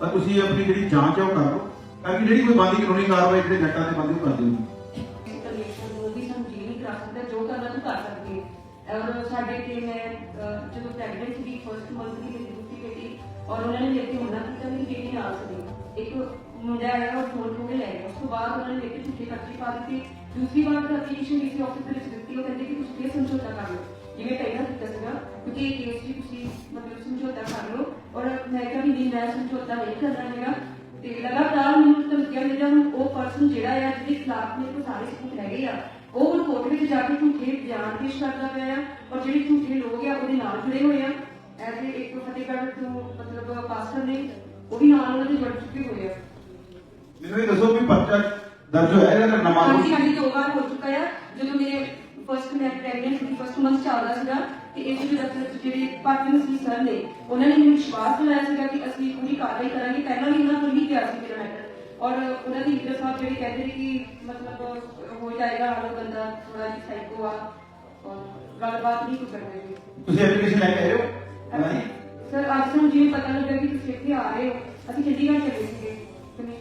ਤਾਂ ਤੁਸੀਂ ਆਪਣੀ ਜਿਹੜੀ ਜਾਂਚ ਹੈ ਉਹ ਕਰ ਲਓ ਤਾਂ ਕਿ ਜਿਹੜੀ ਕੋਈ ਬੰਦੀ ਕਾਨੂੰਨੀ ਕਾਰਵਾਈ ਜਿਹੜੇ ਜੱਟਾਂ ਦੇ ਬੰਦੇ ਉਹ ਕਰ ਦਿਓ ਇੰਟਰਨੈਸ਼ਨਲ ਨੂੰ ਵੀ ਸਾਨੂੰ ਜੀ ਨਹੀਂ ਕਰਾ ਸਕਦਾ ਜੋ ਕਰਨਾ ਤੂੰ ਕਰ ਸਕਦੀ ਹੈ ਔਰ ਸਾਡੇ ਤੇ ਮੈਂ ਅਹ, ਜਦੋਂ ਪ੍ਰੈਗਨੈਂਟ ਇੱਕ ਮੁੰਡਾ ਆਇਆ ਉਹ ਫੋਨ ਖੋ ਕੇ ਲੈ ਗਿਆ। ਉਸ ਤੋਂ ਬਾਅਦ ਉਹਨਾਂ ਨੇ ਮੇਰੇ ਤੇ ਝੂਠੀ ਪਰਚੀ ਪਾ ਦਿੱਤੀ। ਦੂਸਰੀ ਵਾਰ ਤਾਂ ਐਪਲੀਕੇਸ਼ਨ ਡੀਸੀ ਆਫਿਸ ਦੇ ਵਿੱਚ ਦਿੱਤੀ। ਉਹ ਕਹਿੰਦੇ ਕਿ ਤੁਸੀਂ ਕੇਸ ਸਮਝੌਤਾ ਕਰ ਲਓ। ਜਿਵੇਂ ਪਹਿਲਾਂ ਕੀਤਾ ਸੀਗਾ, ਕਿਉਂਕਿ ਇਹ ਕੇਸ ਵੀ ਤੁਸੀਂ ਮਤਲਬ ਸਮਝੌਤਾ ਕਰ ਲਓ। ਔਰ ਮੈਂ ਕਿਹਾ ਵੀ ਨਹੀਂ, ਮੈਂ ਸਮਝੌਤਾ ਨਹੀਂ ਕਰਨਾ ਹੈਗਾ। ਤੇ ਲਗਾਤਾਰ ਮੈਨੂੰ ਧਮਕੀਆਂ ਮਿਲੀਆਂ ਹੁਣ ਉਹ ਪਰਸਨ ਜਿਹੜਾ ਆ, ਜਿਹਦੇ ਖਿਲਾਫ ਮੇਰੇ ਕੋਲ ਸਾਰੇ ਸਬੂਤ ਹੈਗੇ ਆ, ਉਹ ਹੁਣ ਕੋਰਟ ਵਿੱਚ ਜਾ ਕੇ ਝੂਠੇ ਬਿਆਨ ਪੇਸ਼ ਕਰਦਾ ਪਿਆ ਆ। ਔਰ ਜਿਹੜੇ ਝੂਠੇ ਲੋਕ ਆ, ਉਹਦੇ ਨਾਲ ਜੁੜੇ ਹੋਏ ਆ। ਐਸੇ ਇੱਕ ਫਤਿਹਗੜ੍ਹ ਤੋਂ ਮਤਲਬ ਪਾਸਟਰ ਨੇ ਉਹ ਵੀ ਨਾਲ ਉਹਨਾਂ ਦੇ ਜੁੜ ਚੁੱਕੇ ਹੋਏ ਆ ਮੈਨੂੰ ਇਹ ਦੱਸੋ ਵੀ ਪਰਚਾ ਦਰਜ ਹੋਇਆ ਇਹਦਾ ਨਵਾਂ ਹਾਂਜੀ ਹਾਂਜੀ ਦੋ ਵਾਰ ਹੋ ਚੁੱਕਾ ਆ ਜਦੋਂ ਮੇਰੇ ਫਸਟ ਮੈਂ ਪ੍ਰੈਗਨੈਂਟ ਸੀ ਫਸਟ ਮੰਥ ਚੱਲਦਾ ਸੀਗਾ ਤੇ ਇਹ ਜਿਹੜੇ ਡਾਕਟਰ ਜਿਹੜੇ ਪਾਟਨ ਸੀ ਸਰ ਨੇ ਉਹਨਾਂ ਨੇ ਮੈਨੂੰ ਵਿਸ਼ਵਾਸ ਦਿਲਾਇਆ ਸੀਗਾ ਕਿ ਅਸੀਂ ਪੂਰੀ ਕਾਰਵਾਈ ਕਰਾਂਗੇ ਪਹਿਲਾਂ ਵੀ ਉਹਨਾਂ ਕੋਲ ਹੀ ਗਿਆ ਸੀ ਮੇਰਾ ਮੈਟਰ ਔਰ ਉਹਨਾਂ ਦੀ ਲੀਡਰ ਸਾਹਿਬ ਜਿਹੜੇ ਕਹਿੰਦੇ ਨੇ ਕਿ ਮਤਲਬ ਹੋ ਜਾਏਗਾ ਹਰ ਬੰਦਾ ਥੋੜਾ ਜਿਹਾ ਸਾਈਕੋ ਆ ਔਰ ਗੱਲਬਾਤ ਨਹੀਂ ਕੋਈ ਕਰਨੀ ਤੁਸੀਂ ਐਪਲੀਕੇਸ਼ਨ ਲੈ ਕੇ ਆਏ ਹੋ ਨਹੀਂ ਸਰ ਅੱਜ ਸਾਨੂੰ ਜਿਵੇਂ ਪਤਾ ਲੱਗਾ ਕਿ ਤੁਸੀਂ ਇੱਥੇ ਆ ਰਹੇ ਹੋ ਅਸੀਂ ਚੰਡੀਗੜ੍ਹ ਚੱਲੇ ਸੀਗੇ।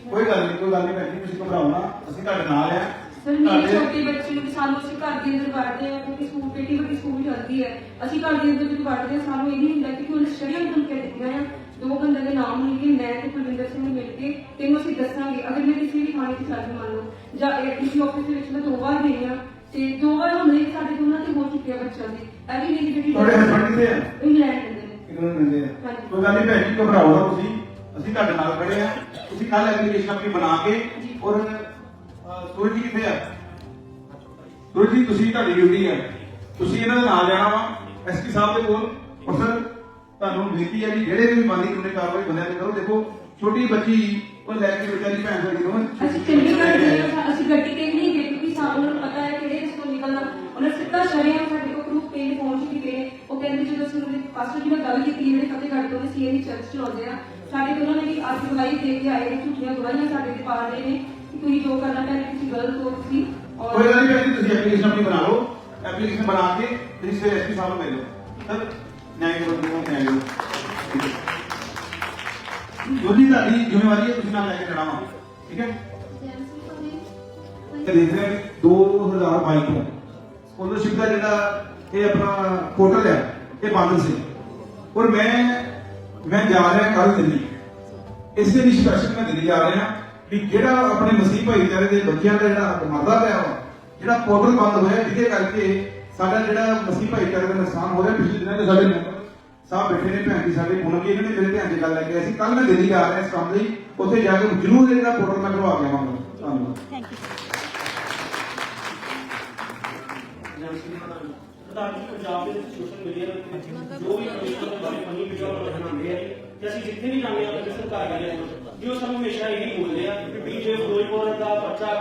ਕੋਈ ਗੱਲ ਨਹੀਂ ਕੋਈ ਗੱਲ ਨਹੀਂ ਭੈਣ ਜੀ ਤੁਸੀਂ ਘਬਰਾਓ ਨਾ ਅਸੀਂ ਤੁਹਾਡੇ ਨਾਲ ਆ। ਸਰ ਮੇਰੇ ਛੋਟੇ ਬੱਚੇ ਨੂੰ ਵੀ ਸਾਨੂੰ ਅਸੀਂ ਘਰ ਦੇ ਅੰਦਰ ਵੜਦੇ ਆ ਕਿਉਂਕਿ ਸਕੂਲ ਬੇਟੀ ਵੱਡੀ ਸਕੂਲ ਜਾਂਦੀ ਹੈ। ਅਸੀਂ ਘਰ ਦੇ ਅੰਦਰ ਜਦੋਂ ਵੜਦੇ ਆ ਸਾਨੂੰ ਇਹ ਨਹੀਂ ਹੁੰਦਾ ਕਿ ਉਹਨੇ ਸ਼ਰੀਆਂ ਨੂੰ ਕੇ ਦਿੱਤੀਆਂ ਆ ਦੋ ਬੰਦੇ ਦੇ ਨਾਮ ਹੋਣਗੇ ਮੈਂ ਤੇ ਕੁਲਵਿੰਦਰ ਸਿੰਘ ਨੂੰ ਮਿਲ ਕੇ ਤੈਨੂੰ ਅਸੀਂ ਦੱਸਾਂਗੇ। ਅਗਰ ਮੈਂ ਕਿਸੇ ਵੀ ਥਾਣੇ 'ਚ ਚੱਲ ਮੰਨ ਲਓ ਜਾਂ ਏਡੀਸੀ ਆਫਿਸ ਦੇ ਵਿੱਚ ਮੈਂ ਦੋ ਵਾਰ ਗਈ ਆ ਤੇ ਦੋ ਵਾਰ ਹਮਲੇ ਸਾਡੇ ਦੋਨਾਂ ਤੇ ਹੋ ਚੁੱਕੇ ਆ ਬੱਚਿਆਂ ਦੇ। ਇਹ ਵੀ ਮੇਰੀ ਜਿਹੜੀ ਤੁਹਾਡੇ husband ਕਿੱਥੇ ਆ? ਇੰਗਲੈਂਡ ਨੇ ਕਿਹਨੂੰ ਮਿਲਦੇ ਆ? ਹਾਂਜੀ। ਕੋਈ ਗੱਲ ਨਹੀਂ ਭੈਣ ਜੀ ਘਬਰਾਓ ਨਾ ਤੁਸੀਂ। ਅਸੀਂ ਤੁਹਾਡੇ ਨਾਲ ਖੜੇ ਆ। ਤੁਸੀਂ ਕੱਲ ਐਪਲੀਕੇਸ਼ਨ ਆਪਣੀ ਬਣਾ ਕੇ ਔਰ ਅਹ, ਸੂਰਜ ਜੀ ਕਿੱਥੇ ਆ? ਸੂਰਜ ਜੀ ਤੁਸੀਂ ਤੁਹਾਡੀ ਡਿਊਟੀ ਹੈ ਤੁਸੀਂ ਇਹਨਾਂ ਦੇ ਨਾਲ ਜਾਣਾ ਵਾ ਐਸਪੀ ਸਾਹਿਬ ਦੇ ਕੋਲ। ਔਰ ਸਰ ਤੁਹਾਨੂੰ ਬੇਨਤੀ ਹੈ ਜੀ ਜਿਹੜੇ ਵੀ ਬੰਦੀ ਕਾਨੂੰਨੀ ਕਾਰਵਾਈ ਬੰਦਿਆਂ ਤੇ ਕਰੋ। ਦੇਖੋ ਛੋਟੀ ਬੱਚੀ ਉਹ ਲੈ ਕੇ ਵਿਚਾਰੀ ਭੈਣ ਸਾਡੀ ਨੂੰ ਅਸੀਂ ਚੰਡੀਗੜ੍ਹ ਗਏ ਹਾਂ, ਅਸੀਂ ਗੱਡੀ ਤੇ ਵੀ ਨਹੀਂ ਗਏ ਕਿਉਂਕਿ ਸਾਨੂੰ ਉਹਨਾਂ ਨੂੰ ਪਤਾ ਹੈ ਕਿਹੜੇ ਰਸਤੋਂ ਨਿਕਲਣਾ। ਉਹਨਾਂ ਸਿੱਧਾ ਸ਼ਰਿਆਮ ਸਾਡੇ ਕੋਲ ਪ੍ਰੂਫ ਪੇਨ ਪਹੁੰਚ ਉਹ ਕਹਿੰਦੇ ਜਦੋਂ ਅਸੀਂ ਉਹਦੇ ਪਾਸਟਰ ਜੀ ਨਾਲ ਗੱਲ ਕੀਤੀ, ਜਿਹੜੇ ਫਤਿਹਗੜ੍ਹ ਤੋਂ ਸੀਐਨਈ ਚਰਚ ਚਲਾਉਂਦੇ ਆ ਸਾਡੇ ਕੋਲ ਉਹਨਾਂ ਨੇ ਵੀ ਅੱਜ ਗਵਾਹੀ ਦੇ ਕੇ ਆਏ ਨੇ, ਝੂਠੀਆਂ ਗਵਾਹੀਆਂ ਸਾਡੇ ਤੇ ਪਾ ਰਹੇ ਨੇ ਕਿ ਤੁਸੀਂ ਜੋ ਕਰਨਾ ਚਾਹੁੰਦੇ ਤੁਸੀਂ ਗਲਤ ਹੋ ਤੁਸੀਂ ਕੋਈ ਗੱਲ ਨਹੀਂ ਭੈਣ ਜੀ, ਤੁਸੀਂ ਐਪਲੀਕੇਸ਼ਨ ਆਪਣੀ ਬਣਾ ਲਓ। ਐਪਲੀਕੇਸ਼ਨ ਬਣਾ ਕੇ ਤੁਸੀਂ ਸਵੇਰੇ ਐਸਪੀ ਸਾਹਿਬ ਨੂੰ ਮਿਲ ਲਓ ਸਰ ਨਿਆਂ ਕਰੋ ਨੂੰ ਨਿਆਂ ਕਰੋ ਉਹਦੀ ਤੁਹਾਡੀ ਜ਼ਿੰਮੇਵਾਰੀ ਹੈ, ਤੁਸੀਂ ਨਾਲ ਲੈ ਕੇ ਜਾਣਾ ਵਾ ਠੀਕ ਹੈ। ਤੇ ਦੇਖ ਰਹੇ ਹਾਂ ਕਿ 2022 ਤੋਂ ਸਕਾਲਰਸ਼ਿਪ ਦਾ ਜਿਹੜਾ ਇਹ ਆਪਣਾ ਪੋਰਟਲ ਹੈ ਇਹ ਬੰਦ ਸੀ ਔਰ ਮੈਂ ਮੈਂ ਜਾ ਰਿਹਾ ਕੱਲ ਦਿੱਲੀ। ਇਸੇ ਲਈ ਸਪੈਸ਼ਲ ਮੈਂ ਦਿੱਲੀ ਜਾ ਰਿਹਾ ਵੀ ਜਿਹੜਾ ਆਪਣੇ ਮਸੀਹ ਭਾਈਚਾਰੇ ਦੇ ਬੱਚਿਆਂ ਦਾ ਜਿਹੜਾ ਹੱਕ ਮਰਦਾ ਪਿਆ ਵਾ ਜਿਹੜਾ ਪੋਰਟਲ ਬੰਦ ਹੋਇਆ ਜਿਹਦੇ ਕਰਕੇ ਸਾਡਾ ਜਿਹੜਾ ਮਸੀਹ ਭਾਈਚਾਰੇ ਦਾ ਨੁਕਸਾਨ ਹੋ ਰਿਹਾ ਪਿਛਲੇ ਦਿਨਾਂ ਦੇ ਸਾਡੇ ਮੈਂਬਰ ਸਾਹਿਬ ਬੈਠੇ ਨੇ ਭੈਣ ਜੀ ਸਾਡੇ ਪੁਣ ਕੇ ਇਹਨਾਂ ਨੇ ਮੇਰੇ ਧਿਆਨ 'ਚ ਗੱਲ ਲੈ ਕੇ ਆਏ ਸੀ ਕੱਲ ਮੈਂ ਦਿੱਲੀ ਜਾ ਰਿਹਾ ਇਸ ਕੰਮ ਲਈ। ਉੱਥੇ ਜਾ ਕੇ ਜ਼ਰੂਰ ਜਿਹੜਾ ਪੋਰਟਲ ਮੈਂ ਕਰਵਾ ਕੇ ਆਵਾਂਗਾ। ਧੰਨਵਾਦ। ਪ੍ਰਧਾਨ ਜੀ ਪੰਜਾਬ ਦੇ ਵਿੱਚ ਸੋਸ਼ਲ ਮੀਡੀਆ ਦੇ ਜੋ ਵੀ ਕਮਿਸ਼ਨ ਬਾਰੇ ਫਨੀ ਵੀਡੀਓ ਬਣਾਉਂਦੇ ਆ ਤੇ ਅਸੀਂ ਜਿੱਥੇ ਵੀ ਜਾਂਦੇ ਆ ਸਰਕਾਰ ਜਾਂਦੇ ਆ ਜੀ ਉਹ ਸਾਨੂੰ ਹਮੇਸ਼ਾ ਇਹੀ ਬੋਲਦੇ ਆ ਕਿ ਡੀਜੇ ਫਿਰੋਜ਼ਪੁਰ ਦਾ ਬੱਚਾ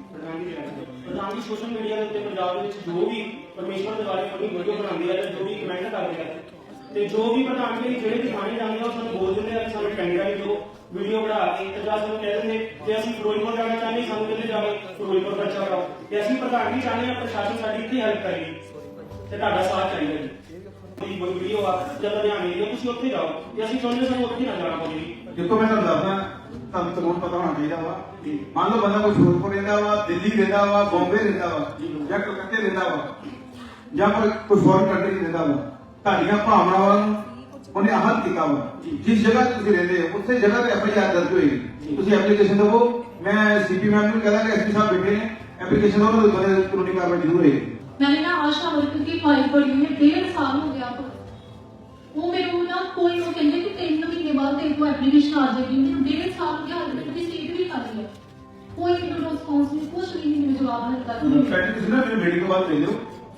ਪ੍ਰਧਾਨ ਜੀ ਸੋਸ਼ਲ ਮੀਡੀਆ ਦੇ ਉੱਤੇ ਪੰਜਾਬ ਦੇ ਵਿੱਚ ਜੋ ਵੀ ਪਰਮੇਸ਼ਵਰ ਦੇ ਬਾਰੇ ਫਨੀ ਵੀਡੀਓ ਬਣਾਉਂਦੇ ਆ ਜਾਂ ਜੋ ਵੀ ਕਮੈਂਟ ਕਰ ਰਹੇ ਆ ਤੇ ਜੋ ਵੀ ਪ੍ਰਧਾਨ ਜੀ ਜਿਹੜੇ ਥਾਣੇ ਜਾਂਦੇ ਆ ਉਹ ਸਾਨੂੰ ਬੋਲ ਦਿੰਦੇ ਆ ਕਿ ਸਾਨੂੰ ਡਰਾਈਵ ਦਿਓ। ਵੀਡੀਓ ਬਣਾ ਕੇ ਤੇ ਜਾਂ ਸਾਨੂੰ ਕਹਿ ਦਿੰਦੇ ਜੇ ਅਸੀਂ ਫਿਰੋਜ਼ਪੁਰ ਜਾਣਾ ਚਾਹੁੰਦੇ, ਸਾਨੂੰ ਕਹਿੰਦੇ ਜਾਓ ਫਿਰੋਜ਼ਪੁਰ ਬੱਚਾ ਕਰਾਓ ਤੇ ਅਸੀਂ ਪ੍ਰਧਾਨ ਜੀ ਚਾਹੁੰਦੇ ਆ ਪ੍ਰਸ਼ਾਸਨ ਸਾਡੀ ਇੱਥੇ ਹੈਲਪ ਕਰੇ। ਤੇ ਤੁਹਾਡਾ ਸਾਥ ਚਾਹੀਦਾ ਜੀ। ਕੋਈ ਵੀਡੀਓ ਆ, ਜਾਂ ਲੁਧਿਆਣੇ ਦੀ ਤੁਸੀਂ ਉੱਥੇ ਜਾਓ। ਤੇ ਅਸੀਂ ਚਾਹੁੰਦੇ ਸਾਨੂੰ ਉੱਥੇ ਨਾ ਜਾਣਾ ਪਵੇ। ਦੇਖੋ, ਮੈਂ ਤੁਹਾਨੂੰ ਦੱਸਦਾ, ਤੁਹਾਨੂੰ ਤਾਂ ਪਤਾ ਹੋਣਾ ਚਾਹੀਦਾ ਵਾ। ਮੰਨ ਲਓ ਬੰਦਾ ਕੋਈ ਫਿਰੋਜ਼ਪੁਰ ਰਹਿੰਦਾ ਵਾ, ਦਿੱਲੀ ਰਹਿੰਦਾ ਵਾ, ਬੰਬੇ ਰਹਿੰਦਾ ਵਾ, ਜਾਂ ਕਲਕੱਤੇ ਰਹਿੰਦਾ ਵਾ, ਜਾਂ ਕੋਈ ਫੋਰਨ ਕੰਟਰੀ ਰਹਿੰਦਾ ਵਾ। ਤੁਹਾਡੀਆਂ ਭਾਵਨਾਵਾਂ ਨੂੰ ਉਹਨੇ ਆਹਤ ਕੀਤਾ ਵਾ ਜਿਸ ਜਗ੍ਹਾ ਤੇ ਤੁਸੀਂ ਰਹਿੰਦੇ ਹੋ ਉੱਥੇ ਜਗ੍ਹਾ ਤੇ ਆਪਣੀ ਯਾਦ ਦਰਜ ਹੋਏਗੀ ਤੁਸੀਂ ਐਪਲੀਕੇਸ਼ਨ ਦਿਵੋ ਮੈਂ ਸੀਪੀ ਮੈਮ ਨੂੰ ਕਹਿੰਦਾ ਕਿ ਐਸਪੀ ਸਾਹਿਬ ਬੈਠੇ ਨੇ ਐਪਲੀਕੇਸ਼ਨ ਦਿਵੋ ਉਹਦੇ ਬਾਰੇ ਕਾਨੂੰਨੀ ਕਾਰਵਾਈ ਜ਼ਰੂਰ ਹੋਏਗੀ मैंने ना आशा वर्कर की फाइल पढ़ी हुई है डेढ़ साल हो गया वो मेरे को ना कोई वो कहते कि तीन महीने बाद तेरे को एप्लीकेशन आ जाएगी मैंने डेढ़ साल हो गया हाल तक मेरी सीट भी खाली है कोई मेरे रिस्पॉन्स नहीं कुछ भी नहीं मुझे जवाब मिलता ਫੈਕਟ ਤੁਸੀਂ ਨਾ ਮੇਰੇ ਮੀਟਿੰਗ ਤੋਂ ਬਾਅਦ ਭੇਜ ਦਿਓ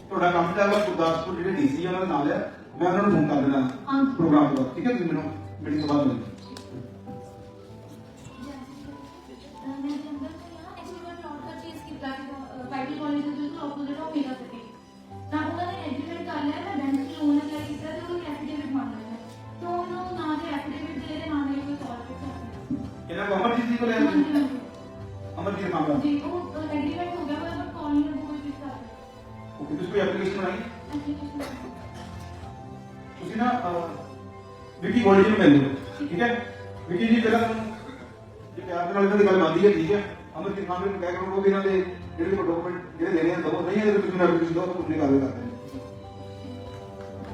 ਤੁਹਾਡਾ ਕੰਮ ਚੱਲਦਾ ਗੁਰਦਾਸਪੁਰ ਜਿਹੜੇ ਡੀਸੀ ਆ ਉਹਨਾਂ ਦਾ ਨਾਮ ਲਿਆ ਮੈਂ ਉਹਨਾਂ ਨੂੰ ਫੋਨ ਕਰ ਦੇਣਾ। ਪ੍ਰੋਗਰਾਮ ਬਾਅਦ ਠੀਕ ਹੈ ਤੁਸੀਂ ਮੈਨੂੰ ਮੀਟਿੰਗ ਤੋਂ ਬਾਅਦ ਮਿਲੋ।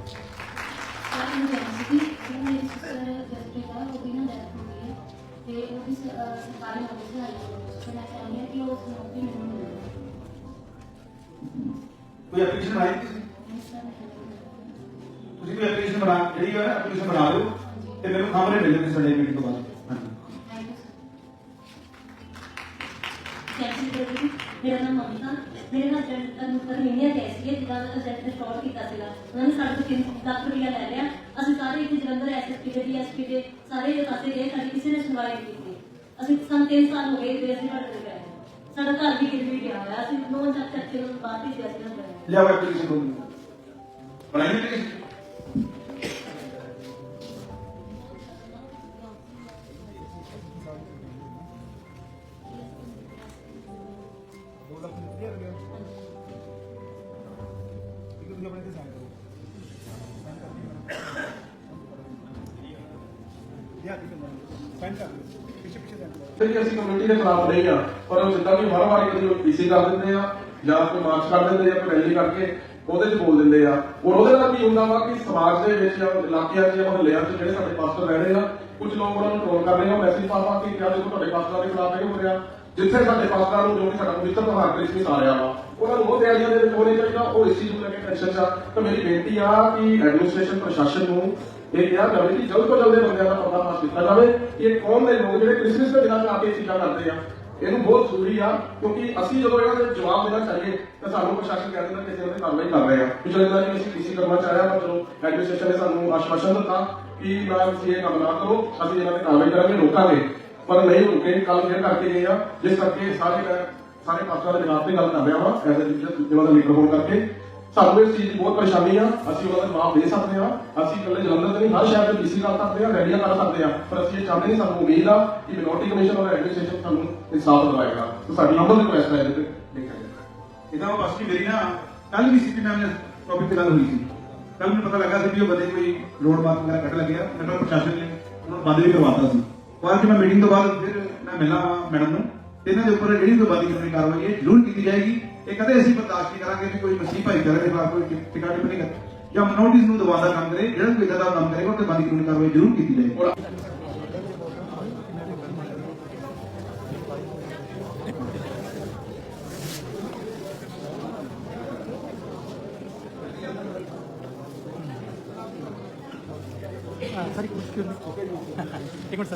ਜਾਵੇ ਕੋਈ ਐਪਲੀਕੇਸ਼ਨ ਬਣਾਈ ਤੁਸੀਂ ਇਸ ਤਰ੍ਹਾਂ ਨਹੀਂ ਤੁਸੀਂ ਕੋਈ ਐਪਲੀਕੇਸ਼ਨ ਬਣਾ ਜਿਹੜੀ ਹੈ ਐਪਲੀਕੇਸ਼ਨ ਬਣਾ ਲਿਓ ਤੇ ਮੈਨੂੰ ਸਾਹਮਣੇ ਮਿਲ ਜਾਓ ਸਾਡੇ ਮੀਟਿੰਗ ਤੋਂ ਬਾਅਦ ਹਾਂਜੀ ਥੈਂਕ ਯੂ ਸੈਕਸ਼ਨ ਦੇ ਮੇਰਾ ਨਾਮ ਮਮਤਾ ਮੇਰੇ ਹਸਬੰਡ ਨੂੰ ਪਰਮੀਨੀਆ ਕੈਸੀ ਹੈ ਜਿਹਦਾ ਏਜੰਟ ਨੇ ਫਰਾਡ ਕੀਤਾ ਸੀਗਾ ਉਹਨਾਂ ਨੇ ਸਾਡੇ ਤੋਂ 3 ਰੁਪਇਆ ਲੈ ਲਿਆ। ਅਸੀਂ ਸਾਰੇ ਇੱਥੇ ਜਲੰਧਰ ਐਸਐਸਪੀ ਦੇ ਡੀਐਸਪੀ ਦੇ, ਸਾਰੇ ਪਾਸੇ ਗਏ, ਸਾਡੀ ਕਿਸੇ ਨੇ ਸੁਣਵਾਈ ਨਹੀਂ ਕੀਤੀ। ਅਸੀਂ ਸਾਨੂੰ 3 ਸਾਲ ਹੋ ਗਏ ਤੇ ਅਸੀਂ ਸਾਡੇ ਕੋਲ ਗਏ ਸਾਡਾ ਘਰ ਵੀ ਗਿਰ ਵੀ ਗਿਆ ਹੋਇਆ। ਅਸੀਂ ਨੌ ਚੱਕ ਚੱਕ ਕੇ ਬਾਹਰ ਵੀ ਅਸੀਂ ਨਾ ਐਪਲੀਕੇਸ਼ਨ ਬਣਾਈ ਐਪਲੀਕੇਸ਼ਨ ਦੇ ਖਿਲਾਫ ਨਹੀਂ ਆ, ਪਰ ਉਹ ਜਿੱਦਾਂ ਵੀ ਹਰ ਵਾਰੀ ਕਦੀ ਉਹ ਪੀਸੀ ਕਰ ਦਿੰਦੇ ਆ, ਜਾਂ ਕੋਈ ਮਾਰਚ ਕਰ ਦਿੰਦੇ ਆ, ਕੋਈ ਰੈਲੀ ਕਰਕੇ ਉਹਦੇ 'ਚ ਬੋਲ ਦਿੰਦੇ ਆ। ਔਰ ਉਹਦੇ ਨਾਲ ਕੀ ਹੁੰਦਾ ਵਾ ਕਿ ਸਮਾਜ ਦੇ ਵਿੱਚ ਜਾਂ ਇਲਾਕਿਆਂ 'ਚ ਜਾਂ ਮੁਹੱਲਿਆਂ 'ਚ ਜਿਹੜੇ ਸਾਡੇ ਪਾਸਟਰ ਰਹਿ ਰਹੇ ਆ, ਕੁਝ ਲੋਕ ਉਹਨਾਂ ਨੂੰ ਟ੍ਰੋਲ ਕਰ ਰਹੇ ਆ ਮੈਸੇਜ ਪਾ ਪਾ ਕੇ ਕਿਹਾ, ਦੇਖੋ, ਤੁਹਾਡੇ ਪਾਸਟਰਾਂ ਦੇ ਖਿਲਾਫ ਇਹ ਹੋ ਰਿਹਾ। ਜਿੱਥੇ ਸਾਡੇ ਪਾਸਟਰਾਂ ਨੂੰ ਜੋ ਕਿ ਸਾਡਾ ਪਵਿੱਤਰ ਤਿਉਹਾਰ ਕ੍ਰਿਸਮਸ ਆ ਰਿਹਾ ਵਾ, ਉਹਨਾਂ ਨੂੰ ਉਹ ਰੈਲੀਆਂ ਦੇ ਵਿੱਚ ਹੋਣੇ ਚਾਹੀਦਾ। ਉਹ ਇਸ ਚੀਜ਼ ਨੂੰ ਲੈ ਕੇ ਟੈਨਸ਼ਨ 'ਚ ਆ। ਤਾਂ ਮੇਰੀ ਬੇਨਤੀ ਆ ਕਿ ਐਡਮਿਨਿਸਟ੍ਰੇਸ਼ਨ ਪ੍ਰਸ਼ਾਸਨ ਨੂੰ ਇਹ ਕਿਹਾ ਜਾਵੇ ਕਿ ਜਲਦ ਤੋਂ ਜਲਦ ਬੰਦਿਆਂ ਦਾ ਪਤਾ ਕੀਤਾ ਜਾਵੇ ਇਹ ਕੌਣ ਦੇ ਲੋਕ ਜਿਹੜੇ ਕ੍ਰਿਸਮਸ ਦੇ ਦਿਨਾਂ 'ਚ ਆ ਕੇ ਇਹ ਚੀਜ਼ਾਂ ਕਰਦੇ ਆ, ਇਹਨੂੰ ਬਹੁਤ ਜ਼ਰੂਰੀ ਆ ਕਿਉਂਕਿ ਅਸੀਂ ਜਦੋਂ ਇਹਨਾਂ ਦੇ ਜਵਾਬ ਦੇਣਾ ਚਾਹੀਏ, ਤਾਂ ਸਾਨੂੰ ਪ੍ਰਸ਼ਾਸਨ ਕਹਿ ਦਿੰਦਾ ਕਿ ਅਸੀਂ ਕਾਰਵਾਈ ਕਰ ਰਹੇ ਆ। ਪਿਛਲੇ ਦਿਨਾਂ 'ਚ ਅਸੀਂ ਕਿਸੇ ਕਰਨਾ ਚਾਹਿਆ ਪਰ ਚਲੋ ਐਡਮਿਨਿਸਟ੍ਰੇਸ਼ਨ ਨੇ ਸਾਨੂੰ ਆਸ਼ਵਾਸਨ ਦਿੱਤਾ ਕਿ ਨਾ ਤੁਸੀਂ ਇਹ ਕੰਮ ਨਾ ਕਰੋ, ਅਸੀਂ ਇਹਨਾਂ ਤੇ ਕਾਰਵਾਈ ਕਰਾਂਗੇ ਰੋਕਾਂਗੇ ਪਰ ਨਹੀਂ ਰੁਕੇ ਕੱਲ ਫੇਰ ਕਰਕੇ ਗਏ ਆ, ਜਿਸ ਕਰਕੇ ਸਾਰੇ ਸਾਰੇ ਪਾਸਟਰਾਂ ਦੇ ਜਵਾਬ ਤੇ ਗੱਲ ਕਰ ਰਿਹਾ ਵਾਂ, ਐਜ਼ ਅ ਜਿਨ੍ਹਾਂ ਦਾ ਲੀਡਰ ਹੋਣ ਕਰਕੇ। ਸਾਨੂੰ ਇਸ ਚੀਜ਼ ਦੀ ਬਹੁਤ ਪਰੇਸ਼ਾਨੀ ਆ, ਅਸੀਂ ਉਹਨਾਂ ਦਾ ਜਵਾਬ ਦੇ ਸਕਦੇ ਆ। ਅਸੀਂ ਇਕੱਲੇ ਜਲੰਧਰ ਤੇ ਨਹੀਂ, ਹਰ ਸ਼ਹਿਰ ਦੇ ਡੀਸੀ ਕਰ ਸਕਦੇ ਆ, ਰੈਲੀਆਂ ਕਰ ਸਕਦੇ ਆ। ਪਰ ਅਸੀਂ ਇਹ ਚਾਹੁੰਦੇ ਨਹੀਂ, ਸਾਨੂੰ ਉਮੀਦ ਆ ਕਿ ਮਿਨੋਰਟੀ ਕਮਿਸ਼ਨ ਔਰ ਐਡਮਿਨਿਸਟ੍ਰੇਸ਼ਨ ਸਾਨੂੰ ਇਨਸਾਫ ਦਿਵਾਏਗਾ। ਤੇ ਸਾਡੀ ਨੰਬਰ ਰਿਕੁਐਸਟ ਹੈ ਇਹਦੇ ਤੇ। ਦੇਖਿਆ ਇਹਦਾ ਉਹ ਬਸ ਮੇਰੀ ਨਾ ਕੱਲ ਵੀ ਸੀਪੀ ਮੈਮ ਨੇ ਟੌਪਿਕ ਤੇ ਗੱਲ ਹੋਈ ਸੀ। ਕੱਲ ਮੈਨੂੰ ਪਤਾ ਲੱਗਾ ਸੀ ਵੀ ਉਹ ਬੰਦੇ ਕੋਈ ਰੋਡ ਮਾਰਕ ਵਗੈਰਾ ਕੱਟ ਲੱਗਿਆ ਮੈਨੂੰ ਪ੍ਰਸ਼ਾਸਨ ਨੇ ਉਹਨਾਂ ਨੂੰ ਬੰਦ ਵੀ ਕਰਵਾਤਾ ਸੀ। ਬਾਅਦ ਮੈਂ ਮੀਟਿੰਗ ਤੋਂ ਬਾਅਦ ਫਿਰ ਮੈਂ ਮਿਲਾਂ ਮੈਡਮ ਨੂੰ। ਇਹਨਾਂ ਦੇ ਉੱਪਰ ਜਿਹੜੀ ਕੋਈ ਬੰਦੀ ਕਾਨੂੰਨੀ ਕਾਰਵਾਈ ਹੈ, ਜ਼ਰੂਰ ਕੀਤੀ ਜਾਏਗੀ। ਇਹ ਕਦੇ ਅਸੀਂ ਬਰਦਾਸ਼ਤ ਨਹੀਂ ਕਰਾਂਗੇ ਵੀ ਕੋਈ ਮਸੀਹ ਭਾਈਚਾਰੇ ਦੇ ਖਿਲਾਫ ਕੋਈ ਟਿਕਾ ਟਿੱਪਣੀ ਕਰ ਜਾਂ ਮਨੋਰਟੀਜ਼ ਨੂੰ ਦਬਾਉਣ ਦਾ ਕੰਮ ਕਰੇ, ਜਿਹੜਾ ਕੋਈ ਇਦਾਂ ਦਾ ਕੰਮ ਕਰੇਗਾ ਉਹ ਤੇ ਬੰਦੀ ਕਾਨੂੰਨੀ ਕਾਰਵਾਈ ਜ਼ਰੂਰ ਕੀਤੀ ਜਾਏਗੀ। ਸਰ ਇੱਕ ਮਿੰਟ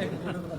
Ja.